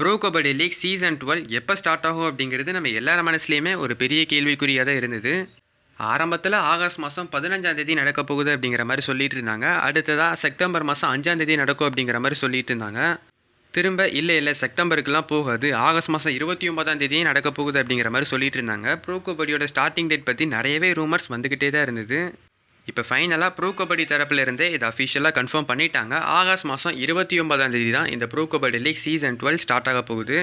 Pro kabaddi league season twelve எப்போ start ஆகும் அப்படிங்கிறது நம்ம எல்லார மனசுலேயுமே ஒரு பெரிய கேள்விக்குறியாக தான் இருந்தது. ஆரம்பத்தில் ஆகஸ்ட் மாதம் பதினஞ்சாம் தேதி நடக்க போகுது அப்படிங்கிற மாதிரி சொல்லிட்டு இருந்தாங்க. அடுத்ததாக செப்டம்பர் மாதம் அஞ்சாம் தேதி நடக்கும் அப்படிங்கிற மாதிரி சொல்லிட்டு இருந்தாங்க. திரும்ப இல்லை இல்லை செப்டம்பருக்குலாம் போகாது. ஆகஸ்ட் மாதம் இருபத்தி ஒன்பதாம் தேதியும் நடக்க போகுது அப்படிங்கிற மாதிரி சொல்லிட்டு இருந்தாங்க. ப்ரோ கபடியோட ஸ்டார்டிங் டேட் பற்றி நிறையவே ரூமர்ஸ் வந்துக்கிட்டே தான் இருந்தது. இப்போ ஃபைனலாக ப்ரோ கபடி இதை அஃபிஷியலாக கன்ஃபார்ம் பண்ணிட்டாங்க. ஆகஸ்ட் மாதம் இருபத்தி ஒன்பதாம் தேதி தான் இந்த pro kabaddi league season twelve start ஆக போகுது.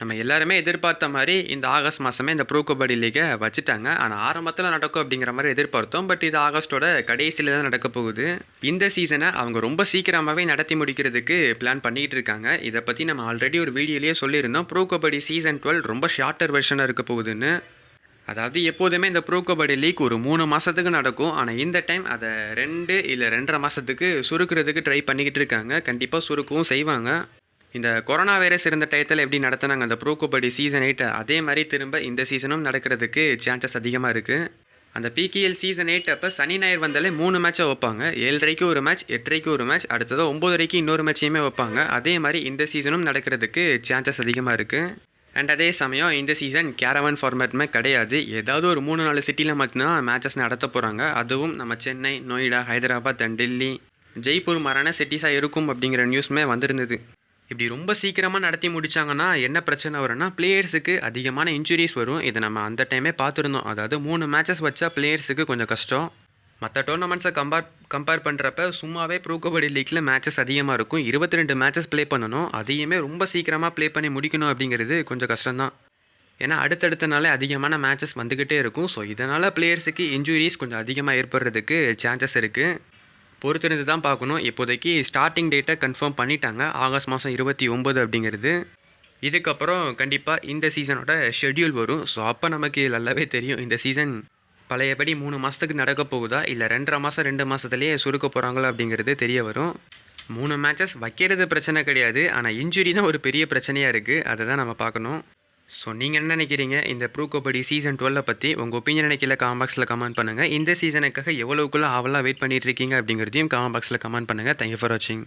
நம்ம எல்லாருமே எதிர்பார்த்த மாதிரி இந்த ஆகஸ்ட் மாதமே இந்த ப்ரோ கபடி லீகை வச்சுட்டாங்க. ஆனால் ஆரம்பத்தில் நடக்கும் அப்படிங்கிற மாதிரி எதிர்பார்த்தோம். பட் இது ஆகஸ்ட்டோட கடைசியில் தான் நடக்க போகுது. இந்த சீசனை அவங்க ரொம்ப சீக்கிரமாகவே நடத்தி முடிக்கிறதுக்கு பிளான் பண்ணிகிட்டு இருக்காங்க. இதை பற்றி நம்ம ஆல்ரெடி ஒரு வீடியோலேயே சொல்லியிருந்தோம். ப்ரோ கபடி சீசன் டுவெல் ரொம்ப ஷார்ட்டர் வெர்ஷனாக இருக்க போகுதுன்னு. அதாவது எப்போதுமே இந்த ப்ரோ கபடி லீக் ஒரு மூணு மாதத்துக்கு நடக்கும். ஆனால் இந்த டைம் அதை ரெண்டு இல்லை ரெண்டரை மாதத்துக்கு சுருக்கிறதுக்கு ட்ரை பண்ணிக்கிட்டு இருக்காங்க. கண்டிப்பாக சுருக்கவும் செய்வாங்க. இந்த கொரோனா வைரஸ் இருந்த டயத்தில் எப்படி நடத்தினாங்க அந்த ப்ரோ கபடி சீசன் எயிட் அதே மாதிரி திரும்ப இந்த சீசனும் நடக்கிறதுக்கு சான்சஸ் அதிகமாக இருக்குது அந்த பிகேஎல் சீசன் எயிட் அப்போ சனி ஞாயிறு வந்தாலே மூணு மேட்சை வைப்பாங்க. ஏழரைக்கு ஒரு மேட்ச் எட்டரைக்கு ஒரு மேட்ச் அடுத்ததாக ஒம்போதரைக்கு இன்னொரு மேட்சையுமே வைப்பாங்க. அதே மாதிரி இந்த சீசனும் நடக்கிறதுக்கு சான்சஸ் அதிகமாக இருக்குது அண்ட் அதே சமயம் இந்த சீசன் கேரவன் ஃபார்மேட்டுமே கிடையாது. ஏதாவது ஒரு மூணு நாலு சிட்டியில் மட்டும்தான் மேட்சஸ் நடத்த போகிறாங்க அதுவும் நம்ம சென்னை நொய்டா ஹைதராபாத் அண்ட் டெல்லி. ஜெய்ப்பூர் மாதிரியான சிட்டிஸாக இருக்கும் அப்படிங்கிற நியூஸுமே வந்திருந்தது. இப்படி ரொம்ப சீக்கிரமாக நடத்தி முடிச்சாங்கன்னா என்ன பிரச்சனை வரும்னா பிளேயர்ஸுக்கு அதிகமான இன்ஜுரிஸ் வரும். இதை நம்ம அந்த டைமே பார்த்துருந்தோம். அதாவது மூணு மேட்சஸ் வச்சா பிளேயர்ஸுக்கு கொஞ்சம் கஷ்டம். மற்ற டோர்னமெண்ட்ஸை கம்பேர் கம்பேர் பண்ணுறப்ப சும்மாவே ப்ரோ கபடி லீக்கில் மேட்சஸ் அதிகமாக இருக்கும். இருபத்தி ரெண்டு மேட்சஸ் ப்ளே பண்ணணும். அதையுமே ரொம்ப சீக்கிரமாக ப்ளே பண்ணி முடிக்கணும் அப்படிங்கிறது கொஞ்சம் கஷ்டம்தான். ஏன்னா அடுத்தடுத்த நாளே அதிகமான மேட்சஸ் வந்துக்கிட்டே இருக்கும். ஸோ இதனால் பிளேயர்ஸுக்கு இன்ஜுரிஸ் கொஞ்சம் அதிகமாக ஏற்படுறதுக்கு சான்சஸ் இருக்குது பொறுத்திருந்து தான் பார்க்கணும். இப்போதைக்கு ஸ்டார்டிங் டேட்டை கன்ஃபார்ம் பண்ணிட்டாங்க. ஆகஸ்ட் மாதம் இருபத்தி ஒம்பது அப்படிங்கிறது. இதுக்கப்புறம் கண்டிப்பாக இந்த சீசனோட ஷெட்யூல் வரும். ஸோ அப்போ நமக்கு நல்லாவே தெரியும். இந்த சீசன் பழையபடி மூணு மாதத்துக்கு நடக்க போகுதா? இல்லை ரெண்டரை மாதம் ரெண்டு மாதத்துலேயே சுருக்க போகிறாங்களா அப்படிங்கிறது தெரிய வரும். மூணு மேட்சஸ் வைக்கிறது பிரச்சனை கிடையாது. ஆனால் இன்ஜுரி தான் ஒரு பெரிய பிரச்சனையாக இருக்குது அதை தான் நம்ம பார்க்கணும். ஸோ நீங்கள் என்ன நினைக்கிறீங்க? இந்த ப்ரூ கபடி சீசன் டுவெல்லை பற்றி உங்கள் ஒப்பீனியன் கீழே காமெண்ட் பாக்ஸில் கமெண்ட் பண்ணுங்கள் இந்த சீசனுக்காக எவ்வளோக்குள்ளே ஆவலாக வெயிட் பண்ணிகிட்ருக்கீங்க இருக்கீங்க அப்படிங்கிறதையும் காமெண்ட் பாக்ஸில் கமெண்ட் பண்ணுங்கள் தேங்க்யூ ஃபார் வாட்சிங்